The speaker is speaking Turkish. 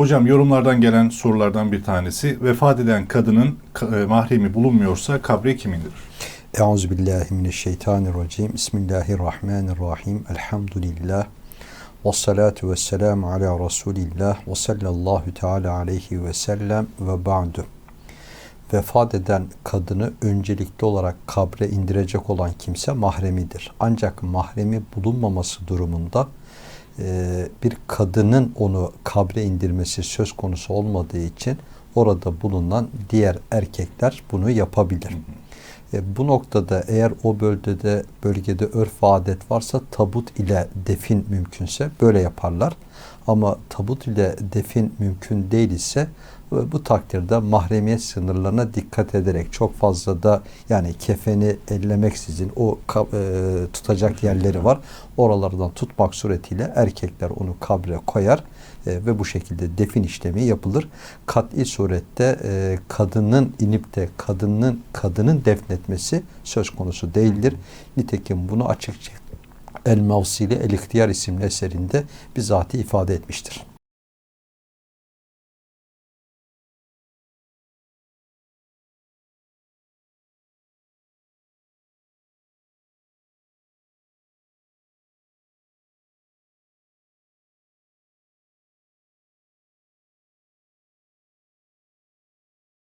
Hocam yorumlardan gelen sorulardan bir tanesi vefat eden kadının ka- e, mahremi bulunmuyorsa kabri kimindir? Euzubillahimineşşeytanirracim. Bismillahirrahmanirrahim. Elhamdülillah. Ve salatu ve selamu ala Resulillah ve sallallahu teala aleyhi ve sellem ve ba'du. Vefat eden kadını öncelikli olarak kabre indirecek olan kimse mahremidir. Ancak mahremi bulunmaması durumunda bir kadının onu kabre indirmesi söz konusu olmadığı için orada bulunan diğer erkekler bunu yapabilir. E, bu noktada eğer o bölgede bölgede örf adet varsa tabut ile defin mümkünse böyle yaparlar. Ama tabut ile defin mümkün değil ise e, bu takdirde mahremiyet sınırlarına dikkat ederek çok fazla da yani kefeni ellemeksizin o e, tutacak yerleri var. Oralardan tutmak suretiyle erkekler onu kabre koyar ve bu şekilde defin işlemi yapılır. Kat'i surette kadının inip de kadının kadının defnetmesi söz konusu değildir. Nitekim bunu açıkça El Mavsili El İhtiyar isimli eserinde bizatihi ifade etmiştir.